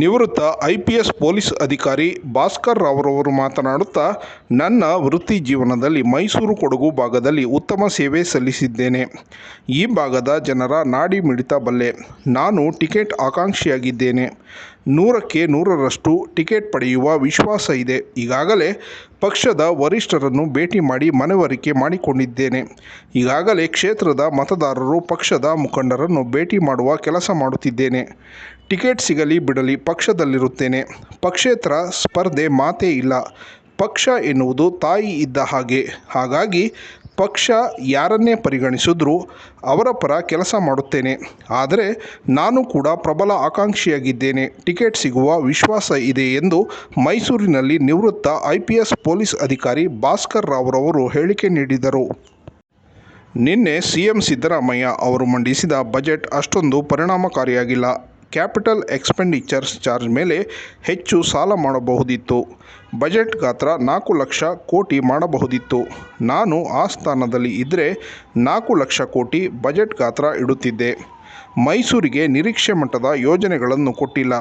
ನಿವೃತ್ತ I P S police ಅಧಿಕಾರಿ ಭಾಸ್ಕರ್ ರಾವ್ರವರು ಮಾತನಾಡುತ್ತಾ, ನನ್ನ ವೃತ್ತಿ ಜೀವನದಲ್ಲಿ ಮೈಸೂರು ಕೊಡಗು ಭಾಗದಲ್ಲಿ ಉತ್ತಮ ಸೇವೆ ಸಲ್ಲಿಸಿದ್ದೇನೆ. ಈ ಭಾಗದ ಜನರ ನಾಡಿ ಮಿಡಿತ ಬಲ್ಲೆ. ನಾನು ಟಿಕೆಟ್ ಆಕಾಂಕ್ಷಿಯಾಗಿದ್ದೇನೆ. ನೂರಕ್ಕೆ ನೂರರಷ್ಟು ಟಿಕೆಟ್ ಪಡೆಯುವ ವಿಶ್ವಾಸ ಇದೆ. ಈಗಾಗಲೇ ಪಕ್ಷದ ವರಿಷ್ಠರನ್ನು ಭೇಟಿ ಮಾಡಿ ಮನವರಿಕೆ ಮಾಡಿಕೊಂಡಿದ್ದೇನೆ. ಈಗಾಗಲೇ ಕ್ಷೇತ್ರದ ಮತದಾರರು ಪಕ್ಷದ ಮುಖಂಡರನ್ನು ಭೇಟಿ ಮಾಡುವ ಕೆಲಸ ಮಾಡುತ್ತಿದ್ದೇನೆ. ಟಿಕೆಟ್ ಸಿಗಲಿ ಬಿಡಲಿ ಪಕ್ಷದಲ್ಲಿರುತ್ತೇನೆ. ಪಕ್ಷೇತರ ಸ್ಪರ್ಧೆ ಮಾತೇ ಇಲ್ಲ. ಪಕ್ಷ ಎನ್ನುವುದು ತಾಯಿ ಇದ್ದ ಹಾಗೆ. ಹಾಗಾಗಿ ಪಕ್ಷ ಯಾರನ್ನೇ ಪರಿಗಣಿಸಿದ್ರೂ ಅವರ ಪರ ಕೆಲಸ ಮಾಡುತ್ತೇನೆ. ಆದರೆ ನಾನು ಕೂಡ ಪ್ರಬಲ ಆಕಾಂಕ್ಷಿಯಾಗಿದ್ದೇನೆ. ಟಿಕೆಟ್ ಸಿಗುವ ವಿಶ್ವಾಸ ಇದೆ ಎಂದು ಮೈಸೂರಿನಲ್ಲಿ ನಿವೃತ್ತ ಐ ಪಿ ಎಸ್ ಪೊಲೀಸ್ ಅಧಿಕಾರಿ ಭಾಸ್ಕರ್ ರಾವ್ರವರು ಹೇಳಿಕೆ ನೀಡಿದರು. ನಿನ್ನೆ ಸಿಎಂ ಸಿದ್ದರಾಮಯ್ಯ ಅವರು ಮಂಡಿಸಿದ ಬಜೆಟ್ ಅಷ್ಟೊಂದು ಪರಿಣಾಮಕಾರಿಯಾಗಿಲ್ಲ. ಕ್ಯಾಪಿಟಲ್ ಎಕ್ಸ್ಪೆಂಡಿಚರ್ಸ್ ಚಾರ್ಜ್ ಮೇಲೆ ಹೆಚ್ಚು ಸಾಲ ಮಾಡಬಹುದಿತ್ತು. ಬಜೆಟ್ ಗಾತ್ರ ನಾಲ್ಕು ಲಕ್ಷ ಕೋಟಿ ಮಾಡಬಹುದಿತ್ತು. ನಾನು ಆ ಸ್ಥಾನದಲ್ಲಿ ಇದ್ದರೆ ನಾಲ್ಕು ಲಕ್ಷ ಕೋಟಿ ಬಜೆಟ್ ಗಾತ್ರ ಇಡುತ್ತಿದ್ದೆ. ಮೈಸೂರಿಗೆ ನಿರೀಕ್ಷೆ ಮಟ್ಟದ ಯೋಜನೆಗಳನ್ನು ಕೊಟ್ಟಿಲ್ಲ.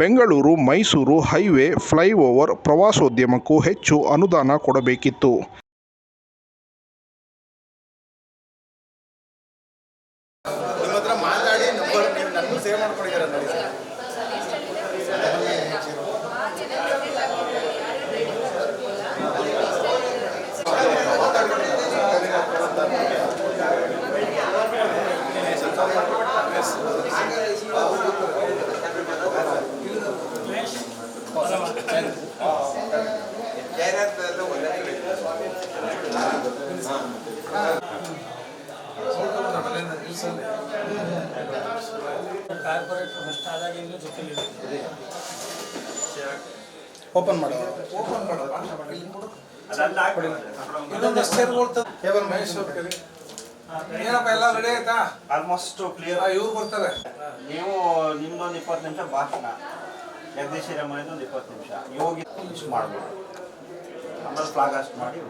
ಬೆಂಗಳೂರು, ಮೈಸೂರು ಹೈವೇ ಫ್ಲೈಓವರ್ ಪ್ರವಾಸೋದ್ಯಮಕ್ಕೂ ಹೆಚ್ಚು ಅನುದಾನ ಕೊಡಬೇಕಿತ್ತು. ನಂಬರ್ ನೀವು ಸೇವ್ ಮಾಡ್ಕೊಂಡಿದ್ದೀರ ನೋಡಿ ಸರ್ ಒಂದೇ ಕಡೆ ಇದೆ. ಕಾರ್ಪೊರೇಟರ್ ಫಸ್ಟ್ ಆದಾಗಿಂದ ಜೊತೆಲಿ ಓಪನ್ ಮಾಡೋ. ಓಪನ್ ಮಾಡೋ ಇನ್ನೊಂದು ಕೇವಲ ಮಹೇಶ್ವರ್ ಕಲಿ ಏನಪ್ಪ ಎಲ್ಲ ರೆಡಿ ಆಯ್ತಾ? ಆಲ್ಮೋಸ್ಟ್ ಕ್ಲಿಯರ್ ಇವ್ರು ಬರ್ತಾರೆ. ನೀವು ನಿಮ್ದೊಂದು ಇಪ್ಪತ್ತು ನಿಮಿಷ ಭಾಷಣ. ಜಗದೀಶ್ ಒಂದು ಇಪ್ಪತ್ತು ನಿಮಿಷ. ಯೋಗಿ ಇಷ್ಟು ಮಾಡ್ಬೋದು. ಆಮೇಲೆ ಫ್ಲಾಗ್ ಅಷ್ಟು ಮಾಡಿ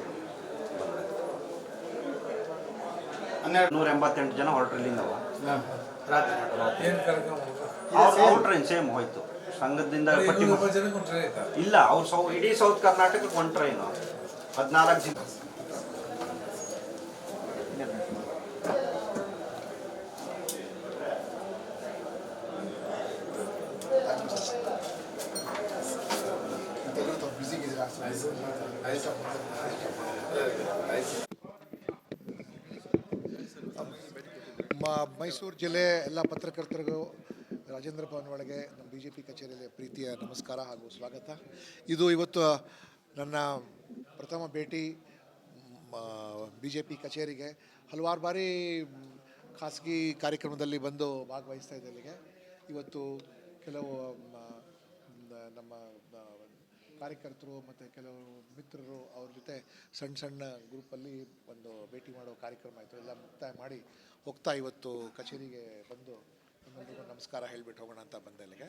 ಹನ್ನೆರಡು. ನೂರ ಎಂಬತ್ತೆಂಟು ಜನ ಹೊರಟ್ರಲ್ಲಿಂದವ ಏನು ಕಾರ್ಯಕ್ರಮ ಅವ್ರ ಟ್ರೈನ್ ಸೇಮ್ ಹೋಯ್ತು. ಸಂಘದಿಂದ ಪಟ್ಟಿ ಇಲ್ಲ ಅವ್ರು ಸೌ ಇಡೀ ಸೌತ್ ಕರ್ನಾಟಕಕ್ಕೆ ಒಂದು ಟ್ರೈನು ಹದಿನಾಲ್ಕು ಜಿಲ್ಲೆ ಮೈಸೂರು ಜಿಲ್ಲೆ ಎಲ್ಲ ಪತ್ರಕರ್ತರಿಗೂ ರಾಜೇಂದ್ರ ಭವನ್ ಒಳಗೆ ನಮ್ಮ ಬಿ ಜೆ ಪಿ ಕಚೇರಿಯಲ್ಲಿ ಪ್ರೀತಿಯ ನಮಸ್ಕಾರ ಹಾಗೂ ಸ್ವಾಗತ. ಇದು ಇವತ್ತು ನನ್ನ ಪ್ರಥಮ ಭೇಟಿ ಬಿ ಜೆ ಪಿ ಕಚೇರಿಗೆ. ಹಲವಾರು ಬಾರಿ ಖಾಸಗಿ ಕಾರ್ಯಕ್ರಮದಲ್ಲಿ ಬಂದು ಭಾಗವಹಿಸ್ತಾ ಇದ್ದೆ ಇವತ್ತು ಕೆಲವು ನಮ್ಮ ಕಾರ್ಯಕರ್ತರು ಮತ್ತು ಕೆಲವು ಮಿತ್ರರು ಅವ್ರ ಜೊತೆ ಸಣ್ಣ ಸಣ್ಣ ಗ್ರೂಪಲ್ಲಿ ಒಂದು ಭೇಟಿ ಮಾಡೋ ಕಾರ್ಯಕ್ರಮ ಆಯಿತು. ಎಲ್ಲ ಮುಕ್ತಾಯ ಮಾಡಿ ಹೋಗ್ತಾ ಇವತ್ತು ಕಚೇರಿಗೆ ಬಂದು ನಿಮ್ಮೆಲ್ಲರಿಗೂ ನಮಸ್ಕಾರ ಹೇಳಿಬಿಟ್ಟು ಹೋಗೋಣ ಅಂತ ಬಂದೆ ಅಲ್ಲಿಗೆ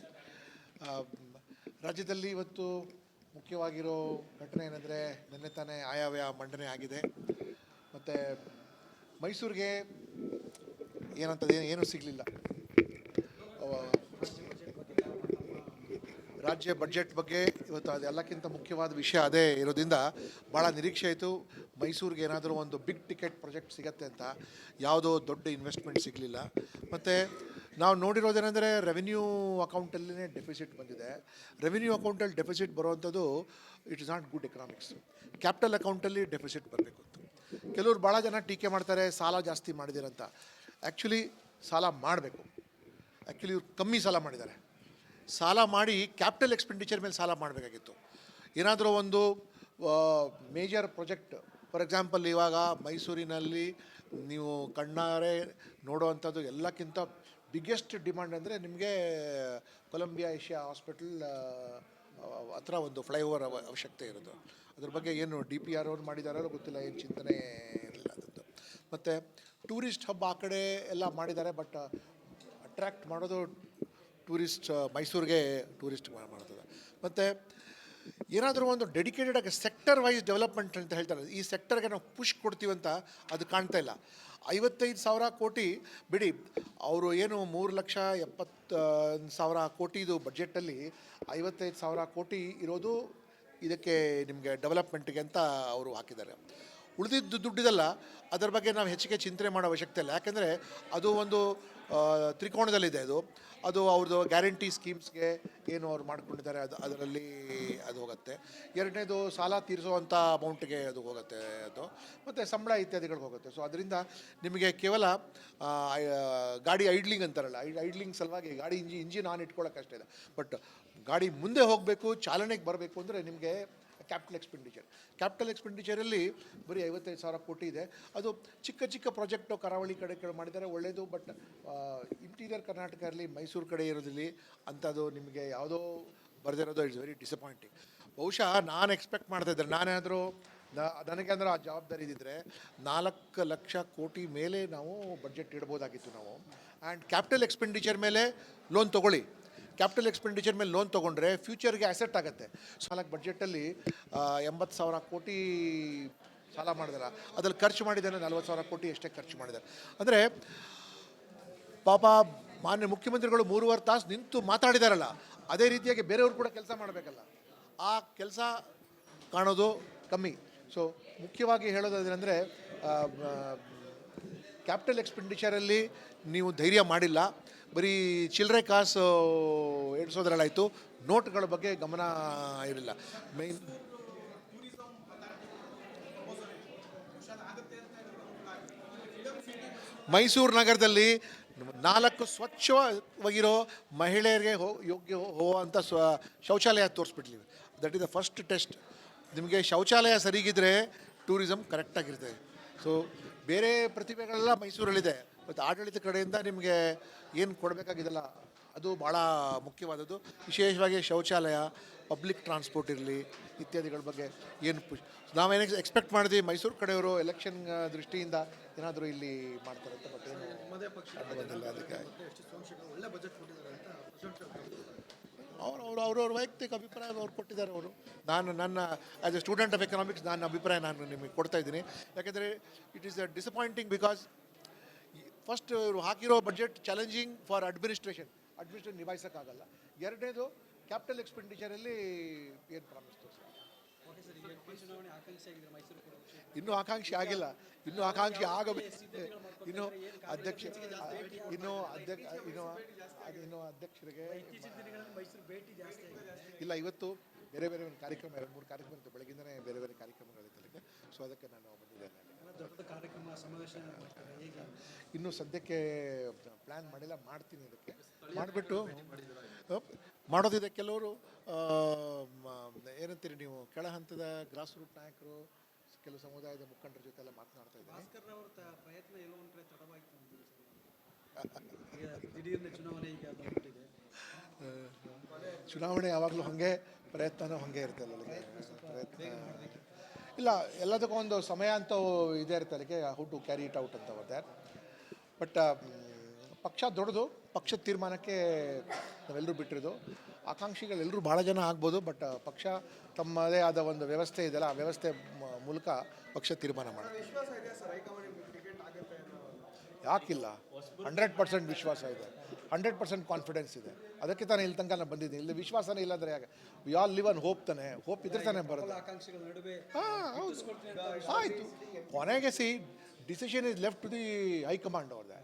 ರಾಜ್ಯದಲ್ಲಿ ಇವತ್ತು ಮುಖ್ಯವಾಗಿರೋ ಘಟನೆ ಏನಂದರೆ ನಿನ್ನೆ ತಾನೇ ಆಯಾವ್ಯ ಮಂಡನೆ ಆಗಿದೆ. ಮತ್ತು ಮೈಸೂರಿಗೆ ಏನಂತದ್ದು ಏನು ಏನೂ ಸಿಗಲಿಲ್ಲ ರಾಜ್ಯ ಬಜೆಟ್ ಬಗ್ಗೆ ಇವತ್ತು ಅದೆಲ್ಲಕ್ಕಿಂತ ಮುಖ್ಯವಾದ ವಿಷಯ ಅದೇ ಇರೋದ್ರಿಂದ ಭಾಳ ನಿರೀಕ್ಷೆ ಆಯಿತು. ಮೈಸೂರಿಗೆ ಏನಾದರೂ ಒಂದು ಬಿಗ್ ಟಿಕೆಟ್ ಪ್ರಾಜೆಕ್ಟ್ ಸಿಗತ್ತೆ ಅಂತ. ಯಾವುದೋ ದೊಡ್ಡ ಇನ್ವೆಸ್ಟ್ಮೆಂಟ್ ಸಿಗಲಿಲ್ಲ. ಮತ್ತು ನಾವು ನೋಡಿರೋದೇನೆಂದರೆ ರೆವಿನ್ಯೂ ಅಕೌಂಟಲ್ಲೇ ಡೆಫಿಸಿಟ್ ಬಂದಿದೆ. ರೆವಿನ್ಯೂ ಅಕೌಂಟಲ್ಲಿ ಡೆಫಿಸಿಟ್ ಬರುವಂಥದ್ದು it is not good economics capital ಅಕೌಂಟಲ್ಲಿ ಡೆಫಿಸಿಟ್ ಬರಬೇಕು ಕೆಲವರು ಭಾಳ ಜನ ಟೀಕೆ ಮಾಡ್ತಾರೆ, ಸಾಲ ಜಾಸ್ತಿ ಮಾಡಿದಿರಂತ ಆ್ಯಕ್ಚುಲಿ ಸಾಲ ಮಾಡಬೇಕು. ಆ್ಯಕ್ಚುಲಿ ಇವ್ರು ಕಮ್ಮಿ ಸಾಲ ಮಾಡಿದ್ದಾರೆ. ಸಾಲ ಮಾಡಿ ಕ್ಯಾಪಿಟಲ್ ಎಕ್ಸ್ಪೆಂಡಿಚರ್ ಮೇಲೆ ಸಾಲ ಮಾಡಬೇಕಾಗಿತ್ತು. ಏನಾದರೂ ಒಂದು ಮೇಜರ್ ಪ್ರಾಜೆಕ್ಟ್ ಫಾರ್ ಎಕ್ಸಾಂಪಲ್ ಇವಾಗ ಮೈಸೂರಿನಲ್ಲಿ ನೀವು ಕಣ್ಣಾರೆ ನೋಡುವಂಥದ್ದು ಎಲ್ಲಕ್ಕಿಂತ ಬಿಗ್ಗೆಸ್ಟ್ ಡಿಮ್ಯಾಂಡ್ ಅಂದರೆ ನಿಮಗೆ ಕೊಲಂಬಿಯಾ ಏಷ್ಯಾ ಹಾಸ್ಪಿಟಲ್ ಹತ್ರ ಒಂದು ಫ್ಲೈಓವರ್ ಅವ, ಅವಶ್ಯಕತೆ ಇರೋದು. ಅದ್ರ ಬಗ್ಗೆ ಏನು ಡಿ ಪಿ ಆರ್ ಅವ್ರು ಮಾಡಿದಾರೋ ಗೊತ್ತಿಲ್ಲ, ಏನು ಚಿಂತನೆ ಇರಲಿಲ್ಲ ಅದದ್ದು ಮತ್ತು ಟೂರಿಸ್ಟ್ ಹಬ್ ಆ ಕಡೆ ಎಲ್ಲ ಮಾಡಿದ್ದಾರೆ ಬಟ್ ಅಟ್ರ್ಯಾಕ್ಟ್ ಮಾಡೋದು ಟೂರಿಸ್ಟ್ ಮೈಸೂರಿಗೆ ಟೂರಿಸ್ಟ್ ಮಾಡ್ತದೆ. ಮತ್ತು ಏನಾದರೂ ಒಂದು ಡೆಡಿಕೇಟೆಡ್ ಆಗಿ ಸೆಕ್ಟರ್ ವೈಸ್ ಡೆವಲಪ್ಮೆಂಟ್ ಅಂತ ಹೇಳ್ತಾರೆ. ಈ ಸೆಕ್ಟರ್ಗೆ ನಾವು ಪುಷ್ ಕೊಡ್ತೀವಿ ಅಂತ ಅದು ಕಾಣ್ತಾ ಇಲ್ಲ. ಐವತ್ತೈದು ಸಾವಿರ ಕೋಟಿ, ಬಿಡಿ, ಅವರು ಏನು ಮೂರು ಲಕ್ಷ ಎಪ್ಪತ್ತ ಸಾವಿರ ಕೋಟಿದು ಬಜೆಟಲ್ಲಿ ಐವತ್ತೈದು ಸಾವಿರ ಕೋಟಿ ಇರೋದು ಇದಕ್ಕೆ ನಿಮಗೆ ಡೆವಲಪ್ಮೆಂಟ್ಗೆ ಅಂತ ಅವರು ಹಾಕಿದ್ದಾರೆ. ಉಳಿದಿದ್ದು ದುಡ್ಡಿದಲ್ಲ, ಅದರ ಬಗ್ಗೆ ನಾವು ಹೆಚ್ಚಿಗೆ ಚಿಂತನೆ ಮಾಡೋ ಅವಶ್ಯಕತೆ ಇಲ್ಲ. ಯಾಕೆಂದರೆ ಅದು ಒಂದು ತ್ರಿಕೋಣದಲ್ಲಿದೆ ಅದು. ಅದು ಅವ್ರದ್ದು ಗ್ಯಾರಂಟಿ ಸ್ಕೀಮ್ಸ್ಗೆ ಏನು ಅವ್ರು ಮಾಡ್ಕೊಂಡಿದ್ದಾರೆ, ಅದು, ಅದರಲ್ಲಿ ಅದು ಹೋಗುತ್ತೆ. ಎರಡನೇದು ಸಾಲ ತೀರಿಸುವಂಥ ಅಮೌಂಟ್ಗೆ ಅದು ಹೋಗುತ್ತೆ, ಅದು. ಮತ್ತು ಸಂಬಳ ಇತ್ಯಾದಿಗಳಿಗೆ ಹೋಗುತ್ತೆ. ಸೊ ಅದರಿಂದ ನಿಮಗೆ ಕೇವಲ ಗಾಡಿ ಐಡ್ಲಿಂಗ್ ಅಂತಾರಲ್ಲ ಐಡ್ಲಿಂಗ್ ಸಲುವಾಗಿ ಗಾಡಿ ಇಂಜಿ, ಇಂಜಿನ್ ಆನ್ ಇಟ್ಕೊಳ್ಳೋಕ್ಕಷ್ಟೇ ಇದೆ ಬಟ್ ಗಾಡಿ ಮುಂದೆ ಹೋಗಬೇಕು, ಚಾಲನೆಗೆ ಬರಬೇಕು ಅಂದರೆ ನಿಮಗೆ ಕ್ಯಾಪಿಟಲ್ ಎಕ್ಸ್ಪೆಂಡಿಚರ್ ಕ್ಯಾಪಿಟಲ್ ಎಕ್ಸ್ಪೆಂಡಿಚರಲ್ಲಿ ಬರೀ ಐವತ್ತೈದು ಸಾವಿರ ಕೋಟಿ ಇದೆ. ಅದು ಚಿಕ್ಕ ಚಿಕ್ಕ ಪ್ರಾಜೆಕ್ಟು ಕರಾವಳಿ ಕಡೆ ಕಡೆ ಮಾಡಿದ್ದಾರೆ ಒಳ್ಳೆಯದು ಬಟ್ ಇಂಟೀರಿಯರ್ ಕರ್ನಾಟಕ ಇರಲಿ ಮೈಸೂರು ಕಡೆ ಇರೋದಿಲ್ಲ ಅಂಥದ್ದು ನಿಮಗೆ ಯಾವುದೋ ಬರೆದಿರೋದು ಇಟ್ಸ್ ವೆರಿ ಡಿಸಪಾಯಿಂಟಿಂಗ್ ಬಹುಶಃ ನಾನು ಎಕ್ಸ್ಪೆಕ್ಟ್ ಮಾಡ್ತಾ ಇದ್ದೆ ನಾನೇನಾದರೂ ನನಗೆ ಅಂದ್ರೆ ಆ ಜವಾಬ್ದಾರಿ ಇದ್ದಿದ್ರೆ ನಾಲ್ಕು ಲಕ್ಷ ಕೋಟಿ ಮೇಲೆ ನಾವು ಬಜೆಟ್ ಇಡ್ಬೋದಾಗಿತ್ತು ನಾವು. ಆ್ಯಂಡ್ ಕ್ಯಾಪಿಟಲ್ ಎಕ್ಸ್ಪೆಂಡಿಚರ್ ಮೇಲೆ ಲೋನ್ ತೊಗೊಳ್ಳಿ. ಕ್ಯಾಪಿಟಲ್ ಎಕ್ಸ್ಪೆಂಡಿಚರ್ ಮೇಲೆ ಲೋನ್ ತೊಗೊಂಡ್ರೆ ಫ್ಯೂಚರ್ಗೆ ಅಸೆಟ್ ಆಗುತ್ತೆ. ಸಾಲಕ್ಕೆ ಬಡ್ಜೆಟಲ್ಲಿ ಎಂಬತ್ತು ಸಾವಿರ ಕೋಟಿ ಸಾಲ ಮಾಡಿದಾರೆ. ಅದ್ರಲ್ಲಿ ಖರ್ಚು ಮಾಡಿದ್ದಾನೆ ನಲ್ವತ್ತು ಸಾವಿರ ಕೋಟಿ ಎಷ್ಟೇ ಖರ್ಚು ಮಾಡಿದ್ದಾರೆ ಅಂದರೆ, ಪಾಪ ಮಾನ್ಯ ಮುಖ್ಯಮಂತ್ರಿಗಳು ಮೂರುವರೆ ತಾಸು ನಿಂತು ಮಾತಾಡಿದಾರಲ್ಲ, ಅದೇ ರೀತಿಯಾಗಿ ಬೇರೆಯವರು ಕೂಡ ಕೆಲಸ ಮಾಡಬೇಕಲ್ಲ. ಆ ಕೆಲಸ ಕಾಣೋದು ಕಮ್ಮಿ. ಸೊ ಮುಖ್ಯವಾಗಿ ಹೇಳೋದಾದ್ರೆ ಕ್ಯಾಪಿಟಲ್ ಎಕ್ಸ್ಪೆಂಡಿಚರಲ್ಲಿ ನೀವು ಧೈರ್ಯ ಮಾಡಿಲ್ಲ. ಬರೀ ಚಿಲ್ಲರೆ ಕಾಸು ಎಣಿಸೋದ್ರಲ್ಲಾಯಿತು ನೋಟ್ಗಳ ಬಗ್ಗೆ ಗಮನ ಇರಲಿಲ್ಲ. ಮೈನ್ ಮೈಸೂರು ನಗರದಲ್ಲಿ ನಾಲ್ಕು ಸ್ವಚ್ಛವಾಗಿರೋ ಮಹಿಳೆಯರಿಗೆ ಹೋ ಯೋಗ್ಯ ಹೋಗುವಂಥ ಸ್ವ ಶೌಚಾಲಯ ತೋರಿಸ್ಬಿಡ್ಲಿ that is the first test ನಿಮಗೆ ಶೌಚಾಲಯ ಸರಿಗಿದ್ರೆ ಟೂರಿಸಮ್ ಕರೆಕ್ಟಾಗಿರ್ತದೆ ಸೊ ಬೇರೆ ಪ್ರತಿಭೆಗಳೆಲ್ಲ ಮೈಸೂರಲ್ಲಿದೆ. ಮತ್ತು ಆಡಳಿತ ಕಡೆಯಿಂದ ನಿಮಗೆ ಏನು ಕೊಡಬೇಕಾಗಿದೆಲ್ಲ ಅದು ಭಾಳ ಮುಖ್ಯವಾದದ್ದು. ವಿಶೇಷವಾಗಿ ಶೌಚಾಲಯ ಪಬ್ಲಿಕ್ ಟ್ರಾನ್ಸ್ಪೋರ್ಟ್ ಇರಲಿ ಇತ್ಯಾದಿಗಳ ಬಗ್ಗೆ ಏನು ಪುಷ್, ನಾವೇನು ಎಕ್ಸ್ಪೆಕ್ಟ್ ಮಾಡಿದ್ವಿ ಮೈಸೂರು ಕಡೆಯವರು ಎಲೆಕ್ಷನ್ ದೃಷ್ಟಿಯಿಂದ ಏನಾದರೂ ಇಲ್ಲಿ ಮಾಡ್ತಾರೆ ಅಂತ ಬಟ್ ಏನು ಅದಕ್ಕೆ ಅವ್ರು, ಅವರು ಅವ್ರವ್ರ ವೈಯಕ್ತಿಕ ಅಭಿಪ್ರಾಯ ಅವ್ರು ಕೊಟ್ಟಿದ್ದಾರೆ ಅವರು. ನಾನು ನನ್ನ as a student of economics ನನ್ನ ಅಭಿಪ್ರಾಯ ನಾನು ನಿಮಗೆ ಕೊಡ್ತಾ ಇದ್ದೀನಿ. ಯಾಕೆಂದರೆ it is a disappointing because first ಇವರು ಹಾಕಿರೋ budget challenging for administration administration ನಿಭಾಯಿಸೋಕ್ಕಾಗಲ್ಲ. ಎರಡನೇದು ಕ್ಯಾಪಿಟಲ್ ಎಕ್ಸ್ಪೆಂಡಿಚರಲ್ಲಿ ಏನು ಪ್ರಾಮಿಸ್ ಇನ್ನೂ ಆಕಾಂಕ್ಷಿ ಆಗಿಲ್ಲ. ಇನ್ನೂ ಆಕಾಂಕ್ಷಿ ಆಗಬೇಕು. ಇನ್ನು ಅಧ್ಯಕ್ಷ ಇನ್ನು ಅಧ್ಯಕ್ಷ ಇನ್ನು ಅದು ಇನ್ನು ಅಧ್ಯಕ್ಷರಿಗೆ ಇಲ್ಲ ಇವತ್ತು ಬೇರೆ ಬೇರೆ ಒಂದು ಕಾರ್ಯಕ್ರಮ ಎರಡು ಮೂರು ಕಾರ್ಯಕ್ರಮ ಇತ್ತು ಬೆಳಗಿಂದನೇ ಬೇರೆ ಬೇರೆ ಕಾರ್ಯಕ್ರಮಗಳಿದ್ದಲ್ಲಿಗೆ ಸೊ ಅದಕ್ಕೆ ನಾನು ಬಂದಿದ್ದೇನೆ. ಕಾರ್ಯಕ್ರಮ ಸಮಾವೇಶ ಇನ್ನೂ ಸದ್ಯಕ್ಕೆ ಪ್ಲ್ಯಾನ್ ಮಾಡಿಲ್ಲ ಮಾಡ್ತೀನಿ ಇದಕ್ಕೆ ಮಾಡಿಬಿಟ್ಟು ಮಾಡೋದಿದೆ ಕೆಲವರು ಏನಂತೀರಿ ನೀವು ಕೆಳ ಹಂತದ ಗ್ರಾಸ್ ರೂಟ್ ನಾಯಕರು ಕೆಲವು ಸಮುದಾಯದ ಮುಖಂಡರ ಜೊತೆ ಎಲ್ಲ ಮಾತನಾಡ್ತಾ ಇದ್ದೀನಿ. ಭಾಸ್ಕರ್ ಪ್ರಯತ್ನ ಎಲ್ಲೋ ಒಂದ್ ಕಡೆ ತಡವಾಯ್ತು ದಿಢೀರ್ನ ಚುನಾವಣೆ ಈಗ ಚುನಾವಣೆ ಯಾವಾಗಲೂ ಹಾಗೆ ಪ್ರಯತ್ನನೂ ಹಾಗೆ ಇರುತ್ತೆ ಅಲ್ಲಿಗೆ. ಪ್ರಯತ್ನ. ಇಲ್ಲ, ಎಲ್ಲದಕ್ಕೂ ಒಂದು ಸಮಯ ಅಂತ ಇದೆ ಇರುತ್ತೆ ಅಲ್ಲಿಗೆ how to carry it out ಅಂತ ಬರುತ್ತೆ ಬಟ್ ಪಕ್ಷ ದೊಡ್ಡದು, ಪಕ್ಷದ ತೀರ್ಮಾನಕ್ಕೆ ನಾವೆಲ್ಲರೂ ಬಿಟ್ಟಿರೋದು. ಆಕಾಂಕ್ಷಿಗಳೆಲ್ಲರೂ ಭಾಳ ಜನ ಆಗ್ಬೋದು ಬಟ್ ಪಕ್ಷ ತಮ್ಮದೇ ಆದ ಒಂದು ವ್ಯವಸ್ಥೆ ಇದೆಯಲ್ಲ ಆ ವ್ಯವಸ್ಥೆ ಮೂಲಕ ಪಕ್ಷ ತೀರ್ಮಾನ ಮಾಡುತ್ತೆ. ಯಾಕಿಲ್ಲ? ಹಂಡ್ರೆಡ್ ಪರ್ಸೆಂಟ್ ವಿಶ್ವಾಸ ಇದೆ. ಹಂಡ್ರೆಡ್ ಪರ್ಸೆಂಟ್ ಕಾನ್ಫಿಡೆನ್ಸ್ ಇದೆ. ಅದಕ್ಕೆ ತಾನೇ ಇಲ್ಲಿ ತನಕ ನಾನು ಬಂದಿದ್ದೀನಿ. ಇಲ್ಲಿ ವಿಶ್ವಾಸನೇ ಇಲ್ಲಾಂದ್ರೆ ಯಾಕೆ? We all live on hope ತಾನೆ. ಹೋಪ್ ಇದ್ರೆ ತಾನೇ ಬರೋದು. ಹಾಂ, ಹೌದು. ಆಯಿತು. ಕೊನೆಗೆ C decision is left to the high command ಅವ್ರದ್ದೆ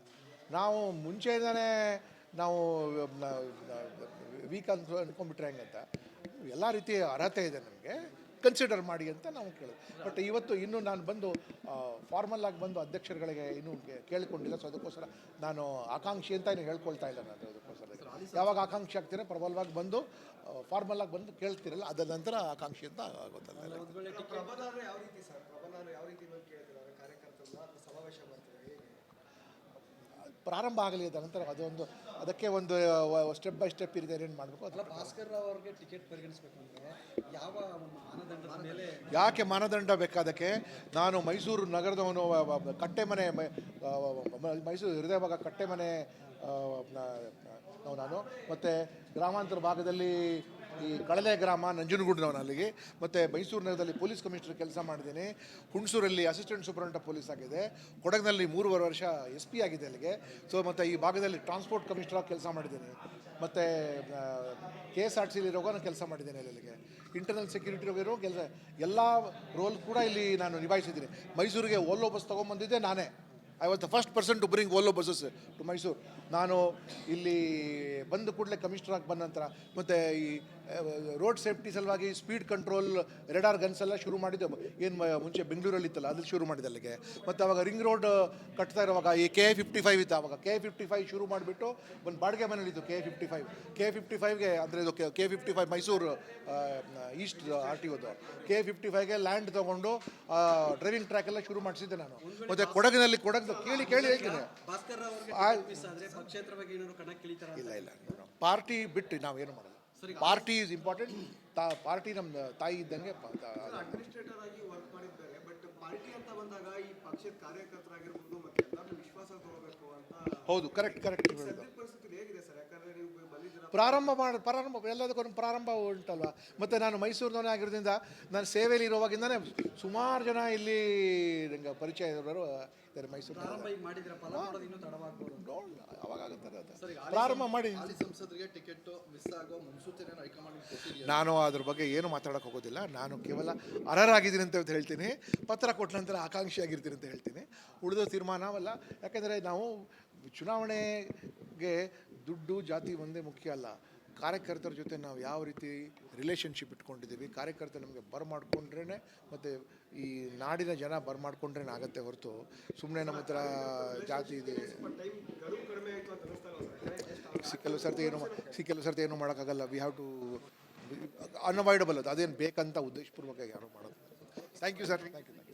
ನಾವು ಮುಂಚೆಯಿಂದನೇ ನಾವು ವೀಕ್ ಅಂತ ಅನ್ಕೊಂಡ್ಬಿಟ್ರೆ ಹೆಂಗಂತ? ಎಲ್ಲ ರೀತಿಯ ಅರ್ಹತೆ ಇದೆ ನಮಗೆ. ಕನ್ಸಿಡರ್ ಮಾಡಿ ಅಂತ ನಾವು ಕೇಳೋದು ಬಟ್ ಇವತ್ತು ಇನ್ನೂ ನಾನು ಬಂದು ಫಾರ್ಮಲ್ ಆಗಿ ಬಂದು ಅಧ್ಯಕ್ಷರುಗಳಿಗೆ ಇನ್ನೂ ಕೇಳಿಕೊಂಡಿಲ್ಲ. ಸೊ ಅದಕ್ಕೋಸ್ಕರ ನಾನು ಆಕಾಂಕ್ಷಿ ಅಂತ ಇನ್ನು ಹೇಳ್ಕೊಳ್ತಾ ಇಲ್ಲ ನಾನು ಅದಕ್ಕೋಸ್ಕರ. ಯಾವಾಗ ಆಕಾಂಕ್ಷಿ ಆಗ್ತೀರ ಪ್ರಬಲವಾಗಿ ಬಂದು ಫಾರ್ಮಲ್ ಆಗಿ ಬಂದು ಕೇಳ್ತಿರಲ್ಲ, ಅದರ ನಂತರ ಆಕಾಂಕ್ಷಿ ಅಂತ ಟಿಕೆಟ್ ಪ್ರಾರಂಭ ಆಗಲಿ ಅದ ನಂತರ ಅದೊಂದು ಅದಕ್ಕೆ ಒಂದು ಸ್ಟೆಪ್ ಬೈ ಸ್ಟೆಪ್ ಇರಿದೆ ಏನು ಮಾಡಬೇಕು ಅದರ ಅದು ಭಾಸ್ಕರ್ ರಾವ್ ಅವ್ರಿಗೆ ಟಿಕೆಟ್ ಪರಿಗಣಿಸಬೇಕು ಅಂದ್ರೆ ಯಾವ ಒಂದು ಮಾನದಂಡದ ಮೇಲೆ ಯಾಕೆ ಮಾನದಂಡ ಬೇಕಾದಕ್ಕೆ ನಾನು ಮೈಸೂರು ನಗರದವನು ಕಟ್ಟೆ ಮನೆ ಮೈಸೂರು ಹೃದಯ ಭಾಗ ಕಟ್ಟೆಮನೆ ಮನೆ ನಾನು ಮತ್ತು ಗ್ರಾಮಾಂತರ ಭಾಗದಲ್ಲಿ ಈ ಕಳಲೆ ಗ್ರಾಮ ನಂಜನಗೂಡಿನವನು ಅಲ್ಲಿಗೆ. ಮತ್ತು ಮೈಸೂರು ನಗರದಲ್ಲಿ ಪೊಲೀಸ್ ಕಮಿಷನರ್ ಕೆಲಸ ಮಾಡಿದ್ದೀನಿ. ಹುಣಸೂರಲ್ಲಿ ಅಸಿಸ್ಟೆಂಟ್ ಸೂಪರಿಂಟ ಪೊಲೀಸ್ ಆಗಿದೆ. ಕೊಡಗಿನಲ್ಲಿ ಮೂರುವರೆ ವರ್ಷ ಎಸ್ ಪಿ ಆಗಿದೆ ಅಲ್ಲಿಗೆ. ಸೊ ಮತ್ತು ಈ ಭಾಗದಲ್ಲಿ ಟ್ರಾನ್ಸ್ಪೋರ್ಟ್ ಕಮಿಷನರ್ ಆಗಿ ಕೆಲಸ ಮಾಡಿದ್ದೀನಿ. ಮತ್ತು ಕೆ ಎಸ್ ಆರ್ ಟಿ ನಾನು ಕೆಲಸ ಮಾಡಿದ್ದೇನೆ ಅಲ್ಲಿಗೆ. ಇಂಟರ್ನಲ್ ಸೆಕ್ಯೂರಿಟಿ ಇರೋ ಕೆಲಸ, ಎಲ್ಲ ರೋಲ್ ಕೂಡ ಇಲ್ಲಿ ನಾನು ನಿಭಾಯಿಸಿದ್ದೀನಿ. ಮೈಸೂರಿಗೆ ಓಲೋ ಬಸ್ ತೊಗೊಂಬಂದಿದ್ದೆ ನಾನೇ. I was the first person to bring Volvo buses to Mysuru ನಾನು ಇಲ್ಲಿ ಬಂದ ಕೂಡಲೇ ಕಮಿಷನರ್ ಆಗಿ ಬಂದ ನಂತರ, ಮತ್ತು ಈ ರೋಡ್ ಸೇಫ್ಟಿ ಸಲುವಾಗಿ ಸ್ಪೀಡ್ ಕಂಟ್ರೋಲ್ ರೆಡಾರ್ ಗನ್ಸ್ ಎಲ್ಲ ಶುರು ಮಾಡಿದ್ದು. ಏನು ಮುಂಚೆ ಬೆಂಗಳೂರಲ್ಲಿ ಇತ್ತಲ್ಲ ಅದ್ರಲ್ಲಿ ಶುರು ಮಾಡಿದೆ ಅಲ್ಲಿಗೆ. ಮತ್ತು ಅವಾಗ ರಿಂಗ್ ರೋಡ್ ಕಟ್ತಾ ಇರುವಾಗ ಈ ಕೆ ಫಿಫ್ಟಿ ಫೈವ್ ಇತ್ತು ಅವಾಗ. ಕೆ ಫಿಫ್ಟಿ ಫೈವ್ ಶುರು ಮಾಡಿಬಿಟ್ಟು ಒಂದು ಬಾಡಿಗೆ ಮನೇಲಿತ್ತು K fifty five K fifty ಫೈವ್ಗೆ ಅಂದರೆ ಇದು K fifty five Mysuru east R T ಒದು K fifty ಫೈವ್ಗೆ ಲ್ಯಾಂಡ್ ತೊಗೊಂಡು ಡ್ರೈವಿಂಗ್ ಟ್ರ್ಯಾಕ್ ಎಲ್ಲ ಶುರು ಮಾಡಿಸಿದ್ದೆ ನಾನು. ಮತ್ತು ಕೊಡಗಿನಲ್ಲಿ ಕೊಡಗು ಕೇಳಿ ಕೇಳಿ ಹೇಳ್ತೀನಿ. ಇಲ್ಲ ಇಲ್ಲ. ಪಾರ್ಟಿ ಬಿಟ್ಟು ನಾವೇನು ಮಾಡಲ್ಲ ಪಾರ್ಟಿ ಈಸ್ ಇಂಪಾರ್ಟೆಂಟ್ ತಾ ಪಾರ್ಟಿ ನಮ್ಮ ತಾಯಿ ಇದ್ದಂಗೆ ಅಡ್ಮಿನಿಸ್ಟ್ರೇಟರ್ ಆಗಿ ವರ್ಕ್ ಮಾಡಿದ್ದಾರೆ ಬಟ್ ಪಾರ್ಟಿ ಅಂತ ಬಂದಾಗ ಈ ಪಕ್ಷದ ಕಾರ್ಯಕರ್ತರಾಗಿರ್ಬೋದು ಮತ್ತೆ ಎಲ್ಲರೂ ವಿಶ್ವಾಸ ತಗೋಬೇಕು ಅಂತ ಹೌದು ಕರೆಕ್ಟ್ ಕರೆಕ್ಟ್ ಹೇಳಿದ್ರು ಪರಿಸ್ಥಿತಿ ಹೇಗಿದೆ ಸರ್? ಯಾಕಂದ್ರೆ ನೀವು ಪ್ರಾರಂಭ ಮಾಡಿ ಪ್ರಾರಂಭ ಎಲ್ಲದಕ್ಕೊಂದು ಪ್ರಾರಂಭ ಉಂಟಲ್ವ? ಮತ್ತು ನಾನು ಮೈಸೂರಿನವನೇ ಆಗಿರೋದ್ರಿಂದ ನಾನು ಸೇವೆಯಲ್ಲಿ ಇರುವಾಗಿಂದನೇ ಸುಮಾರು ಜನ ಇಲ್ಲಿ ನಂಗೆ ಪರಿಚಯ ಇರೋರು ಇದ್ದಾರೆ ಮೈಸೂರು. ಪ್ರಾರಂಭ ಮಾಡೋದು ಅದು. ಮಾಡಿ. ನಾನು ಅದ್ರ ಬಗ್ಗೆ ಏನು ಮಾತಾಡೋಕೆ ಹೋಗೋದಿಲ್ಲ. ನಾನು ಕೇವಲ ಅರ್ಹರಾಗಿದ್ದೀನಿ ಅಂತ ಹೇಳ್ತೀನಿ. ಪತ್ರ ಕೊಟ್ಟ ನಂತರ ಆಕಾಂಕ್ಷಿಯಾಗಿರ್ತೀನಿ ಅಂತ ಹೇಳ್ತೀನಿ. ಉಳಿದ ತೀರ್ಮಾನವಲ್ಲ. ಯಾಕೆಂದರೆ ನಾವು ಚುನಾವಣೆಗೆ ದುಡ್ಡು ಜಾತಿ ಒಂದೇ ಮುಖ್ಯ ಅಲ್ಲ. ಕಾರ್ಯಕರ್ತರ ಜೊತೆ ನಾವು ಯಾವ ರೀತಿ ರಿಲೇಷನ್ಶಿಪ್ ಇಟ್ಕೊಂಡಿದ್ದೀವಿ, ಕಾರ್ಯಕರ್ತರು ನಮಗೆ ಬರ್ ಮಾಡಿಕೊಂಡ್ರೇ ಮತ್ತು ಈ ನಾಡಿನ ಜನ ಬರ್ ಆಗುತ್ತೆ ಆಗತ್ತೆ ಹೊರತು. ಸುಮ್ಮನೆ ನಮ್ಮ ಹತ್ರ ಜಾತಿ ಇದೆ. ಕೆಲವು ಸರ್ತಿ ಏನು ಸಿ ಕೆಲವು ಸರ್ತಿ ಏನು ಮಾಡೋಕ್ಕಾಗಲ್ಲ. ವಿ ಹ್ಯಾವ್ ಟು ಅನ್ಅವಾಯ್ಡಬಲ್ ಅದು. ಅದೇನು ಬೇಕಂತ ಉದ್ದೇಶಪೂರ್ವಕ ಯಾರು ಮಾಡೋದು. Thank you sir thank you